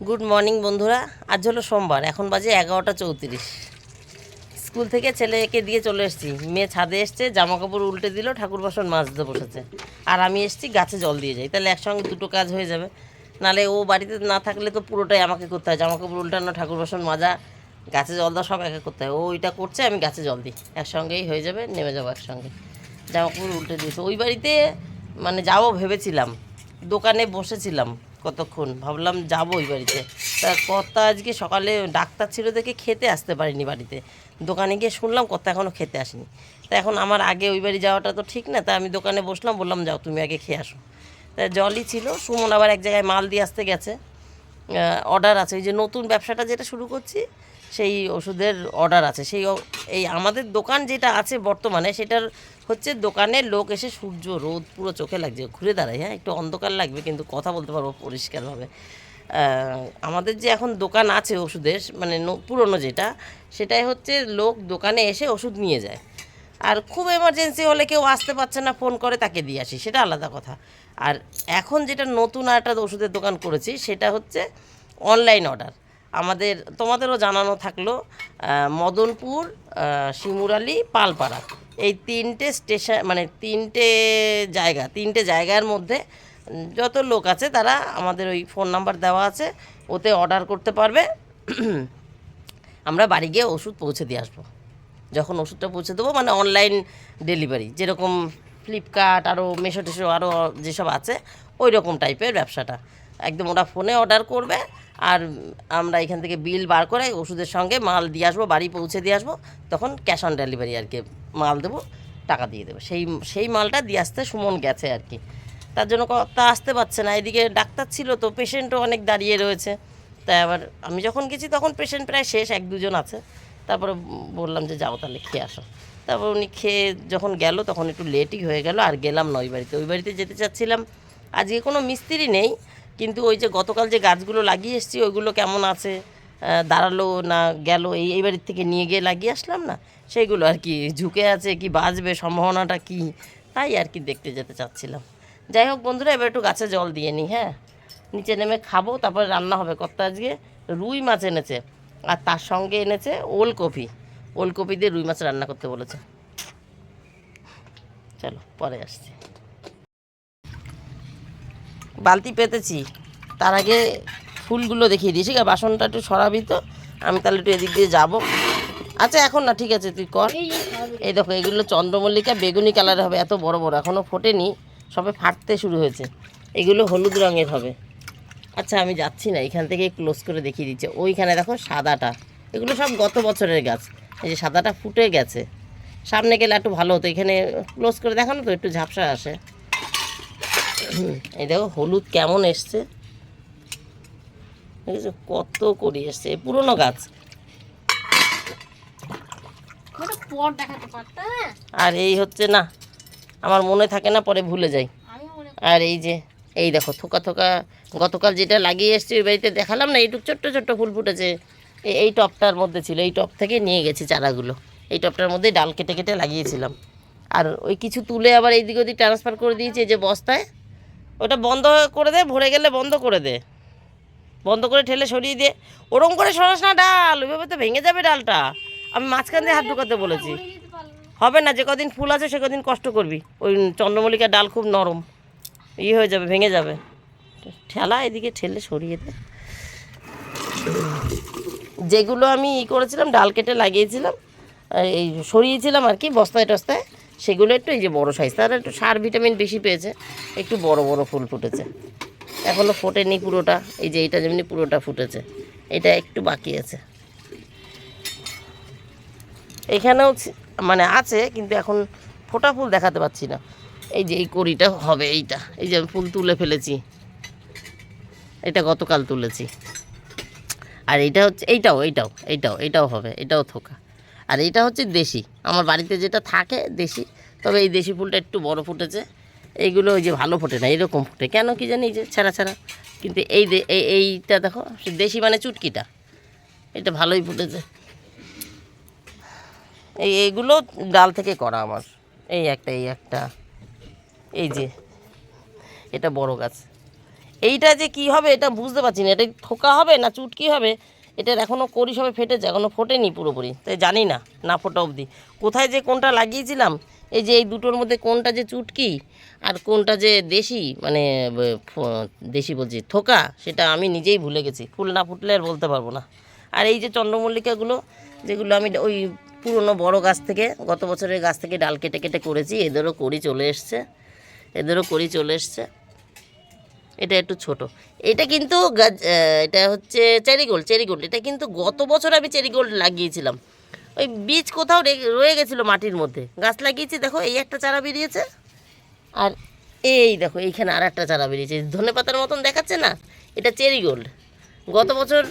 Good morning বন্ধুরা। আজ হলো সোমবার, এখন বাজে এগারোটা চৌত্রিশ। স্কুল থেকে ছেলেকে দিয়ে চলে এসেছি। মেয়ে ছাদে এসছে জামা কাপড় উল্টে দিল, ঠাকুর বাসন মাছ মাজতে বসেছে। আর আমি এসেছি গাছে জল দিয়ে যাই। তাহলে একসঙ্গে দুটো কাজ হয়ে যাবে। নালে ও বাড়িতে না থাকলে তো পুরোটাই আমাকে করতে হয়। জামা কাপড় উল্টানো, ঠাকুর বাসন মাজা, গাছে জল দেওয়া সব একা করতে হয়। ও ওইটা করছে, আমি গাছে জল দিই। একসঙ্গেই হয়ে যাবে, নেমে যাব একসঙ্গে। জামা কাপড় উল্টে দিয়েছে। ওই বাড়িতে মানে যাব ভেবেছিলাম। দোকানে বসেছিলাম। কতক্ষণ? ভাবলাম যাব ওই বাড়িতে। তা কর্তা আজকে সকালে ডাক্তার ছিল দেখে খেতে আসতে পারিনি বাড়িতে। দোকানে গিয়ে শুনলাম কর্তা এখনও খেতে আসেনি। তা এখন আমার আগে ওই বাড়ি যাওয়াটা তো ঠিক না, তা আমি দোকানে বসলাম, বললাম যাও তুমি আগে খেয়ে আসো। তা জলই ছিল, সুমন আবার এক জায়গায় মাল দিয়ে আসতে গেছে। অর্ডার আছে এই যে নতুন ব্যবসাটা যেটা শুরু করছি, সেই ওষুধের অর্ডার আছে। সেই এই আমাদের দোকান যেটা আছে বর্তমানে, সেটার হচ্ছে দোকানে লোক এসে সূর্য, রোদ পুরো চোখে লাগছে। ঘুরে দাঁড়ায় হ্যাঁ? একটু অন্ধকার লাগবে, কিন্তু কথা বলতে পারব পরিষ্কারভাবে। আমাদের যে এখন দোকান আছে ওষুধের মানে পুরনো যেটা, সেটাই হচ্ছে লোক দোকানে এসে ওষুধ নিয়ে যায়। আর খুব এমার্জেন্সি হলে কেউ আসতে পারছে না ফোন করে তাকে দিয়ে আসি, সেটা আলাদা কথা। আর এখন যেটা নতুন একটা ওষুধের দোকান করেছি, সেটা হচ্ছে অনলাইন অর্ডার আমাদের, তোমাদেরও জানানো থাকল মদনপুর শিমুরালি, পালপাড়া। এই তিনটে স্টেশন মানে তিনটে জায়গা, তিনটে জায়গার মধ্যে যত লোক আছে তারা আমাদের ওই ফোন নাম্বার দেওয়া আছে, ওতে অর্ডার করতে পারবে। আমরা বাড়ি গিয়ে ওষুধ পৌঁছে দিয়ে আসব। যখন ওষুধটা পৌঁছে দেবো মানে অনলাইন ডেলিভারি যেরকম ফ্লিপকার্ট আরও মেশো টেশো আরও যেসব আছে ওই রকম টাইপের ব্যবসাটা। একদম ওরা ফোনে অর্ডার করবে আর আমরা এখান থেকে বিল বার করে ওষুধের সঙ্গে মাল দিয়ে আসব, বাড়ি পৌঁছে দিয়ে আসব, তখন ক্যাশ অন ডেলিভারি আর কি মাল দেবো, টাকা দিয়ে দেবো। সেই সেই মালটা দিয়ে আসতে সুমন গেছে আর কি। তার জন্য তা আসতে পারছে না, এদিকে ডাক্তার ছিল তো, পেশেন্টও অনেক দাঁড়িয়ে রয়েছে। তাই আবার আমি যখন গেছি তখন পেশেন্ট প্রায় শেষ, এক দুজন আছে। তারপরে বললাম যে যাও তাহলে খেয়ে আসো। তারপর উনি খেয়ে যখন গেল তখন একটু লেটই হয়ে গেল, আর গেলাম না ওই বাড়িতে। ওই বাড়িতে যেতে চাচ্ছিলাম। আজকে কোনো মিস্ত্রি নেই কিন্তু ওই যে গতকাল যে গাছগুলো লাগিয়ে এসেছি, ওইগুলো কেমন আছে? দাঁড়াল না গেল? এই এই বাড়ির থেকে নিয়ে গিয়ে লাগিয়ে আসলাম না? সেইগুলো আর কি ঝুঁকে আছে, কি বাঁচবে, সম্ভাবনাটা কি? তাই আর কি দেখতে যেতে চাচ্ছিলাম। যাই হোক বন্ধুরা, এবার একটু গাছে জল দিয়ে নিই হ্যাঁ? নিচে নেমে খাব, তারপরে রান্না হবে। কত আজকে রুই মাছ এনেছে, আর তার সঙ্গে এনেছে ওলকপি। ওলকপি দিয়ে রুই মাছ রান্না করতে বলেছে। চলো, পরে আসছি। বালতি পেতেছি তার আগে ফুলগুলো দেখিয়ে দিয়েছি। বাসনটা একটু সরাবি তো আমি তাহলে একটু এদিক দিয়ে যাব। আচ্ছা এখন না ঠিক আছে তুই কর। এই দেখো এগুলো চন্দ্রমল্লিকা বেগুনি কালার হবে এত বড় বড় এখনও ফোটেনি সবে ফাটতে শুরু হয়েছে। এগুলো হলুদ রঙের হবে। আচ্ছা আমি যাচ্ছি না এখান থেকে ক্লোজ করে দেখিয়ে দিচ্ছে। ওইখানে দেখো সাদাটা এগুলো সব গত বছরের গাছ এই যে সাদাটা ফুটে গেছে। সামনে গেলে একটু ভালো হতো এখানে ক্লোজ করে দেখানো তো একটু ঝাপসা আসে। এই দেখো হলুদ কেমন এসছে? দেখেছ? কত করি এসছে। পুরনো গাছ। না আর এই হচ্ছে না আমার মনে থাকে না পরে ভুলে যাই। আর এই যে এই দেখো থোকা থোকা গতকাল যেটা লাগিয়ে এসছি ওই বাড়িতে দেখালাম না এইটুক ছোট্ট ছোট্ট ফুল ফুটেছে। এই টপটার মধ্যে ছিল এই টপ থেকে নিয়ে গেছি চারাগুলো। এই টপটার মধ্যে ডাল কেটে কেটে লাগিয়েছিলাম। আর ওই কিছু তুলে আবার এইদিকে ওদিক ট্রান্সফার করে দিয়েছি এই যে বস্তায়। ওটা বন্ধ করে দে, ভরে গেলে বন্ধ করে দে। বন্ধ করে ঠেলে সরিয়ে দে। ওরম করে সরাস না ডাল, ওইভাবে তো ভেঙে যাবে ডালটা। আমি মাঝখান দিয়ে হাত ঢুকাতে বলেছি। হবে না, যে কদিন ফুল আছে সে কদিন কষ্ট করবি। ওই চন্দ্রমল্লিকার ডাল খুব নরম। ই হয়ে যাবে, ভেঙে যাবে। ঠেলা, এদিকে ঠেলে সরিয়ে দে। যেগুলো আমি ই করেছিলাম, ডাল কেটে লাগিয়েছিলাম, এই সরিয়েছিলাম আর কি, বস্তায় টস্তায়। সেগুলো একটু এই যে বড় সাইজ তারা একটু সার ভিটামিন বেশি পেয়েছে, একটু বড় বড় ফুল ফুটেছে। এখনও ফোটেনি পুরোটা, এই যে এইটা যেমনি পুরোটা ফুটেছে, এটা একটু বাকি আছে। এখানেও মানে আছে, কিন্তু এখন ফোটা ফুল দেখাতে পাচ্ছি না। এই যে এই কড়িটা হবে এইটা, এই যে আমি ফুল তুলে ফেলেছি। এটা গতকাল তুলেছি। আর এইটা হচ্ছে, এইটাও এইটাও এইটাও এইটাও হবে, এটাও থোকা। আর এইটা হচ্ছে দেশি। আমার বাড়িতে যেটা থাকে, দেশি। তবে এই দেশি ফুলটা একটু বড় ফুটেছে। এইগুলো ওই যে ভালো ফোটে না, এরকম ফোটে। কেন কি জানি যে ছেঁড়া ছেঁড়া। কিন্তু এই এইটা দেখো দেশি মানে চুটকিটা। এটা ভালোই ফুটেছে। এই এইগুলো ডাল থেকে করা আমার। এই একটা এই একটা। এই যে, এটা বড় গাছ। এইটা যে কি হবে, এটা বুঝতে পারছি না। এটা থোকা হবে না চুটকি হবে? এটার এখনও করি সবে ফেটেছে এখনও ফোটেনি পুরোপুরি তাই জানি না না ফোটা অবধি। কোথায় যে কোনটা লাগিয়েছিলাম, এই যে এই দুটোর মধ্যে কোনটা যে চুটকি আর কোনটা যে দেশি মানে দেশি বলছি, থোকা, সেটা আমি নিজেই ভুলে গেছি, ফুল না ফুটলে আর বলতে পারব না। আর এই যে চন্দ্রমল্লিকাগুলো, যেগুলো আমি ওই পুরনো বড় গাছ থেকে, গত বছরের গাছ থেকে ডাল কেটে কেটে করেছি, এদেরও করি চলে এসছে, এদেরও করি চলে এসছে। এটা একটু ছোট। এটা কিন্তু গাছ হচ্ছে এটা হচ্ছে চেরি গোল্ড এটা কিন্তু গত বছর আমি চেরি গোল্ড লাগিয়েছিলাম। ওই বীজ কোথাও রয়ে গেছিল মাটির মধ্যে। গাছ লাগিয়েছি, দেখো, এই একটা চারা বেরিয়েছে। আর এই দেখো, এইখানে আর একটা চারা বেরিয়েছে। ধনে পাতার মতন দেখাচ্ছে না? এটা চেরি গোল্ড গত বছর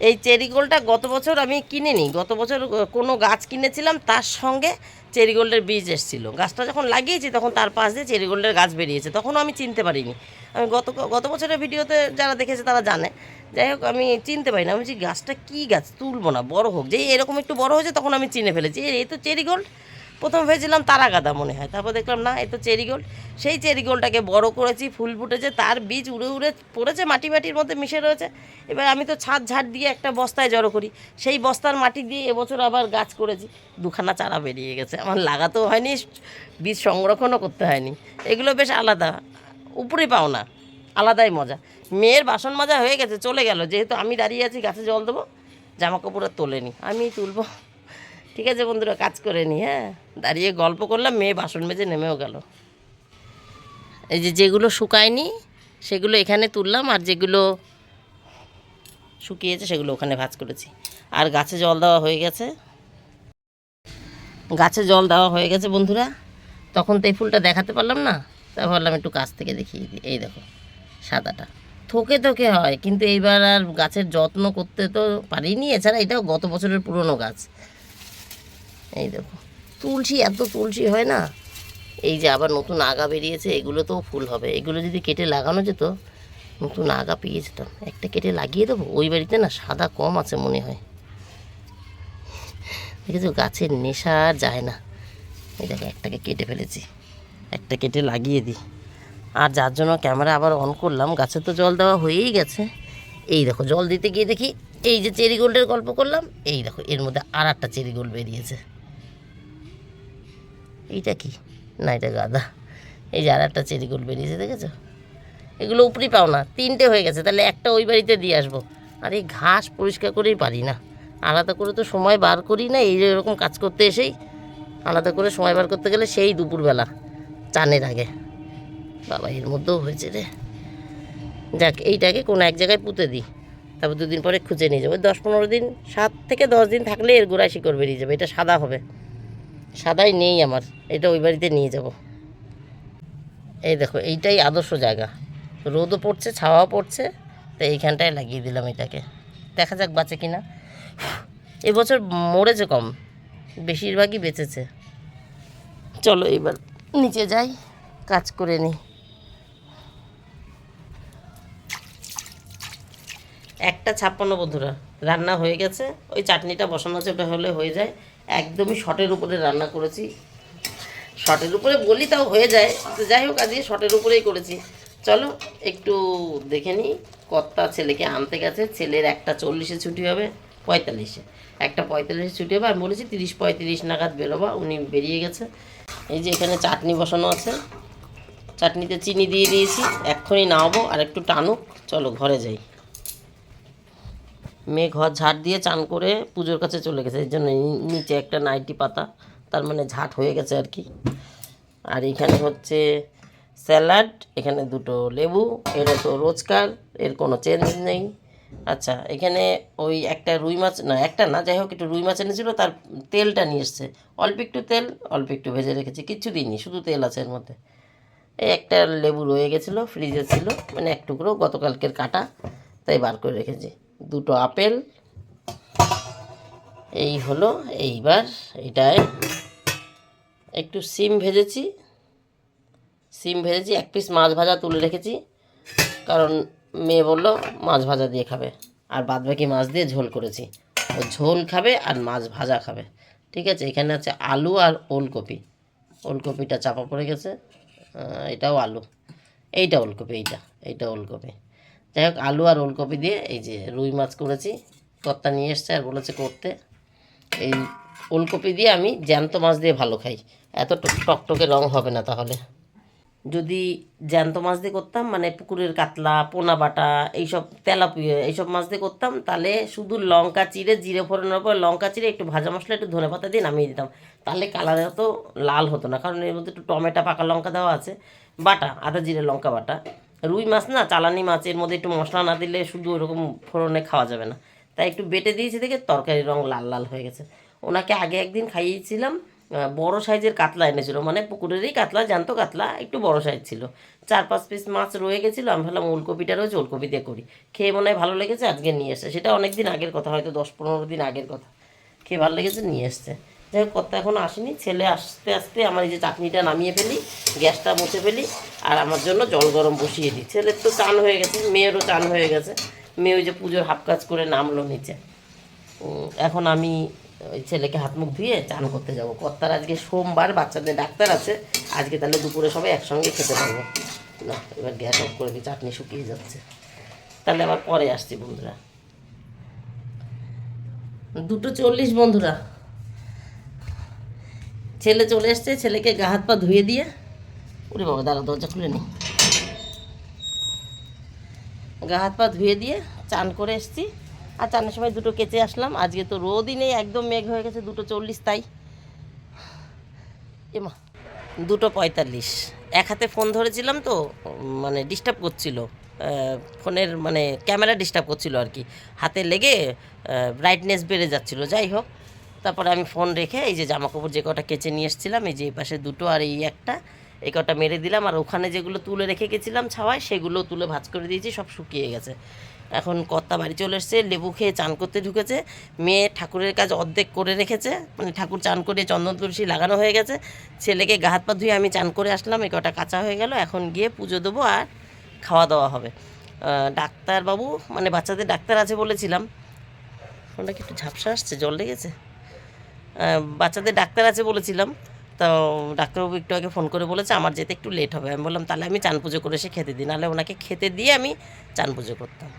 এই চেরিগোল্ডটা গত বছর আমি কিনিনি। গত বছর কোনো গাছ কিনেছিলাম, তার সঙ্গে চেরিগোল্ডের বীজ এসেছিল। গাছটা যখন লাগিয়েছি, তখন তার পাশ দিয়ে চেরিগোল্ডের গাছ বেরিয়েছে। তখনও আমি চিনতে পারিনি। আমি গত গত বছরের ভিডিওতে যারা দেখেছে, তারা জানে। যাই হোক, আমি চিনতে পারি না আমি বলছি, গাছটা কী গাছ? তুলবো না, বড় হোক। যেই এরকম একটু বড় হয়েছে, তখন আমি চিনে ফেলেছি। এই তো চেরিগোল্ড প্রথম ভেবেছিলাম তারা গাদা মনে হয়। তারপর দেখলাম, না, এই তো চেরিগোল্ড সেই চেরিগোল্ডটাকে বড় করেছি, ফুল ফুটেছে, তার বীজ উড়ে উড়ে পড়েছে, মাটি মাটির মধ্যে মিশে রয়েছে। এবার আমি তো ছাদ ঝাড় দিয়ে একটা বস্তায় জড়ো করি। সেই বস্তার মাটি দিয়ে এবছর আবার গাছ করেছি। দুখানা চারা বেরিয়ে গেছে। আমার লাগাতেও হয়নি, বীজ সংরক্ষণও করতে হয়নি। এগুলো বেশ আলাদা, উপরে পাও না, আলাদাই মজা। মেয়ের বাসন মাজা হয়ে গেছে, চলে গেল। যেহেতু আমি দাঁড়িয়ে আছি, গাছে জল দেবো জামা কাপড় আর তোলেনি। আমি তুলবো। ঠিক আছে বন্ধুরা, কাজ করে নি হ্যাঁ? দাঁড়িয়ে গল্প করলাম, মেয়ে বাসন মেজে নেমেও গেল। এই যে যেগুলো শুকায়নি, সেগুলো এখানে তুললাম, আর যেগুলো শুকিয়েছে সেগুলো ওখানে ভাজ করেছি। আর গাছে জল দেওয়া হয়ে গেছে। গাছে জল দেওয়া হয়ে গেছে বন্ধুরা। তখন তো এই ফুলটা দেখাতে পারলাম না তাই ভাবলাম একটু কাছ থেকে দেখিয়ে দিই। এই দেখো, সাদাটা। থোকে থোকে হয়, কিন্তু এইবার আর গাছের যত্ন করতে তো পারিনি। এছাড়া এটাও গত বছরের পুরনো গাছ। এই দেখো। তুলসী, এত তুলসী হয় না? এই যে আবার নতুন আগা বেরিয়েছে, এগুলো তো ফুল হবে। এগুলো যদি কেটে লাগানো যেত, নতুন আগা পেয়ে যেতাম। একটা কেটে লাগিয়ে দেবো? ওই বাড়িতে না সাদা কম আছে মনে হয়। দেখেছ, গাছের নেশা আর যায় না। এই দেখো, একটাকে কেটে ফেলেছি। একটা কেটে লাগিয়ে দিই। আর যার জন্য ক্যামেরা আবার অন করলাম, গাছে তো জল দেওয়া হয়েই গেছে। এই দেখো, জল দিতে গিয়ে দেখি, এই যে চেরি গোল্ডের গল্প করলাম, এই দেখো, এর মধ্যে আর একটা চেরি গোল্ড বেরিয়েছে। এইটা কি? না, এটা গাদা এই যে আর একটা চেরি বেরিয়েছে, দেখেছ? এগুলো উপরি পাও না, তিনটে হয়ে গেছে, তাহলে একটা ওই বাড়িতে দিয়ে আসব। আর এই ঘাস পরিষ্কার করেই পারি না। আলাদা করে তো সময় বার করি না, এই এরকম কাজ করতে এসেই আলাদা করে সময় বার করতে গেলে সেই দুপুরবেলা, চানের আগে। বাবা, এর মধ্যেও হয়েছে রে। যাক, এইটাকে কোনো এক জায়গায় পুঁতে দিই। তারপর দুদিন পরে খুঁজে নিয়ে যাব। দশ পনেরো দিন, সাত থেকে দশ দিন থাকলে এর গোড়ায় শিকড় বেরিয়ে যাবে, এটা সাদা হবে। সাদাই নেই আমার। এটা ওই বাড়িতে নিয়ে যাব। এই দেখো, এইটাই আদর্শ জায়গা। রোদও পড়ছে, ছাওয়াও পড়ছে, তো এইখানটায় লাগিয়ে দিলাম এটাকে। দেখা যাক বাঁচে কিনা। এবছর মরেছে কম, বেশিরভাগই বেঁচেছে। চলো এবার নিচে যাই, কাজ করে নিই একটা ছাপ্পান্ন বন্ধুরা, রান্না হয়ে গেছে। ওই চাটনিটা বসানো আছে, ওটা হলে হয়ে যায়। একদমই শটের উপরে রান্না করেছি। শটের উপরে বলি তাও হয়ে যায় তো যাই হোক আজকে শটের উপরেই করেছি। চলো একটু দেখে নিই, কর্তা ছেলেকে আনতে গেছে, ছেলের একটা চল্লিশে ছুটি হবে, পঁয়তাল্লিশে। একটা পঁয়তাল্লিশে ছুটি হবে, আমি বলেছি তিরিশ পঁয়ত্রিশ নাগাদ বেরোবা, উনি বেরিয়ে গেছে। এই যে এখানে চাটনি বসানো আছে, চাটনিতে চিনি দিয়ে দিয়েছি, এক্ষুনি নামাবো আর একটু টানুক, চলো ঘরে যাই। মেয়ে ঘর ঝাড় দিয়ে চান করে পুজোর কাছে চলে গেছে। এই জন্য নিচে একটা নাইটি পাতা, তার মানে ঝাট হয়ে গেছে আর কি। আর এখানে হচ্ছে স্যালাড, এখানে দুটো লেবু, এটা তো রোজকার, এর কোনো চেঞ্জ নেই। আচ্ছা এখানে ওই একটা রুই মাছ, না, একটা না, যাই হোক, একটু রুই মাছ এনেছিল, তার তেলটা নিয়ে এসছে। অল্প একটু তেল, অল্প একটু ভেজে রেখেছি, কিচ্ছু দিইনি, শুধু তেল আছে এর মধ্যে। এই একটা লেবু রয়ে গেছিল ফ্রিজে ছিল মানে এক টুকরো, গতকালকের কাটা, তাই বার করে রেখেছি। দুটো আপেল। এই হলো, এইবার এটায় একটু সিম ভেজেছি। সিম ভেজেছি, এক পিস মাছ ভাজা তুলে রেখেছি। কারণ মেয়ে বলল, মাছ ভাজা দিয়ে খাবে। আর বাদবাকি মাছ দিয়ে ঝোল করেছি। ও ঝোল খাবে আর মাছ ভাজা খাবে। ঠিক আছে, এখানে আছে আলু আর ওলকপি। ওলকপিটা চাপা পড়ে গেছে। এটাও আলু। এইটা ওলকপি, এইটা এইটা ওলকপি। যাই হোক আলু আর ওলকপি দিয়ে এই যে রুই মাছ করেছি, কর্তা নিয়ে এসছে আর বলেছে করতে। এই ওলকপি দিয়ে আমি জ্যান্ত মাছ দিয়ে ভালো খাই। এত টক- টকটকে রং হবে না তাহলে। যদি জ্যান্ত মাছ দিয়ে করতাম মানে পুকুরের কাতলা, পোনা বাটা, এইসব তেলাপিয়া, এইসব মাছ দিয়ে করতাম, তাহলে শুধু লঙ্কা চিড়ে, জিরে ফোড়নের পর লঙ্কা চিড়ে, একটু ভাজা মশলা, একটু ধনে পাতা দিয়ে নামিয়ে দিতাম। তাহলে কালার এত লাল হতো না, কারণ এর মধ্যে একটু টমেটো, পাকা লঙ্কা দেওয়া আছে, বাটা, আদা, জিরে, লঙ্কা বাটা। রুই মাছ না, চালানি মাছ, এর মধ্যে একটু মশলা না দিলে শুধু ওরকম ফোড়নে খাওয়া যাবে না। তাই একটু বেটে দিয়েছি দেখে তরকারির রং লাল লাল হয়ে গেছে। ওনাকে আগে একদিন খাইয়েছিলাম বড় সাইজের কাতলা এনেছিল মানে পুকুরেরই কাতলা জানতো কাতলা, একটু বড় সাইজ ছিল। চার পাঁচ পিস মাছ রয়ে গেছিল, আমি ভাবলাম ওলকপিটা রয়েছে, ওলকপি দিয়ে করি। খেয়ে মনে হয় ভালো লেগেছে, আজকে নিয়ে এসে সেটা অনেক দিন আগের কথা, হয়তো দশ পনেরো দিন আগের কথা। খেয়ে ভালো লেগেছে, নিয়ে এসছে। যাই হোক কর্তা এখনও আসেনি। ছেলে আসতে আসতে আমার এই যে চাটনিটা নামিয়ে ফেলি, গ্যাসটা মুছে ফেলি, আর আমার জন্য জল গরম বসিয়ে দিই। ছেলের তো চান হয়ে গেছে, মেয়েরও চান হয়ে গেছে। মেয়ে ওই যে পুজোর হাফ কাজ করে নামলো নিচে। এখন আমি ওই ছেলেকে হাত মুখ ধুয়ে চান করতে যাব। কর্তার আজকে সোমবার, বাচ্চাদের ডাক্তার আছে। আজকে তাহলে দুপুরে সবাই একসঙ্গে খেতে পারব। না, এবার গ্যাস অফ করে দিই চাটনি শুকিয়ে যাচ্ছে। তাহলে আবার পরে আসছি বন্ধুরা। দুটো চল্লিশ বন্ধুরা। ছেলে চলে এসছে, ছেলেকে গা হাত পা ধুয়ে দিয়ে। ওরে বাবা দাঁড়া দরজা খুলে নি। গা হাত পা ধুয়ে দিয়ে চান করে এসছি। আর চানের সময় দুটো কেচে আসলাম। আজকে তো রোদই নেই, একদম মেঘ হয়ে গেছে, দুটো চল্লিশ তাই। এমা দুটো পঁয়তাল্লিশ। এক হাতে ফোন ধরেছিলাম তো মানে ডিস্টার্ব করছিল। ফোনের মানে ক্যামেরা ডিস্টার্ব করছিল আর কি। হাতে লেগে ব্রাইটনেস বেড়ে যাচ্ছিল। যাই হোক তারপরে আমি ফোন রেখে এই যে জামা কাপড় যে কটা কেচে নিয়ে এসেছিলাম, এই যে এই পাশে দুটো আর এই একটা, এই কটা মেরে দিলাম। আর ওখানে যেগুলো তুলে রেখে গেছিলাম ছাওয়ায়, সেগুলো তুলে ভাজ করে দিয়েছি, সব শুকিয়ে গেছে। এখন কর্তা বাড়ি চলে এসছে, লেবু খেয়ে চান করতে ঢুকেছে। মেয়ে ঠাকুরের কাজ অর্ধেক করে রেখেছে মানে ঠাকুর চান করে চন্দন তুলসী লাগানো হয়ে গেছে। ছেলেকে গা হাত পা ধুয়ে আমি চান করে আসলাম, এই কটা কাঁচা হয়ে গেল। এখন গিয়ে পুজো দেবো আর খাওয়া দাওয়া হবে। ডাক্তারবাবু মানে বাচ্চাদের ডাক্তার আছে বলেছিলাম। ফোনটা কি একটু ঝাপসা আসছে? জল লেগেছে? বাচ্চাদের ডাক্তার আছে বলেছিলাম, তো ডাক্তারবাবু একটু আগে ফোন করে বলেছে, আমার যেতে একটু লেট হবে। আমি বললাম, তাহলে আমি চান পুজো করে এসে খেতে দিই, নাহলে ওনাকে খেতে দিয়ে আমি চান পুজো করতাম।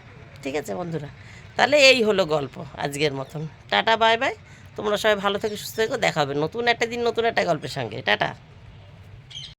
ঠিক আছে বন্ধুরা, তাহলে এই হলো গল্প আজকের মতন। টাটা বাই বাই তোমরা সবাই ভালো থেকে, সুস্থ থেকে, দেখা হবে নতুন একটা দিন, নতুন একটা গল্পের সঙ্গে। টাটা।